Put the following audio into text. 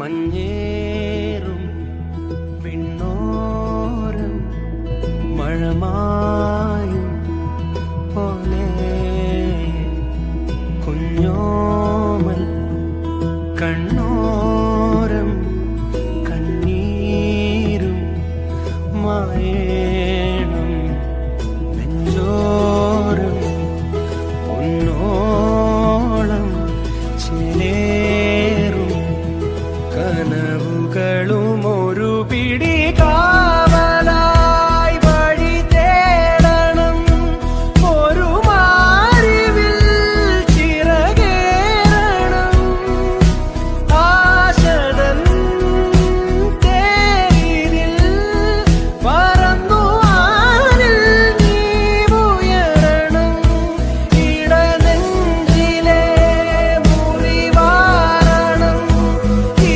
മഞ്ഞേറും വിണ്ണോരം മഴമായും പോലെ കുഞ്ഞോമൽ കണ്ണോരം கனவுகளுமோ?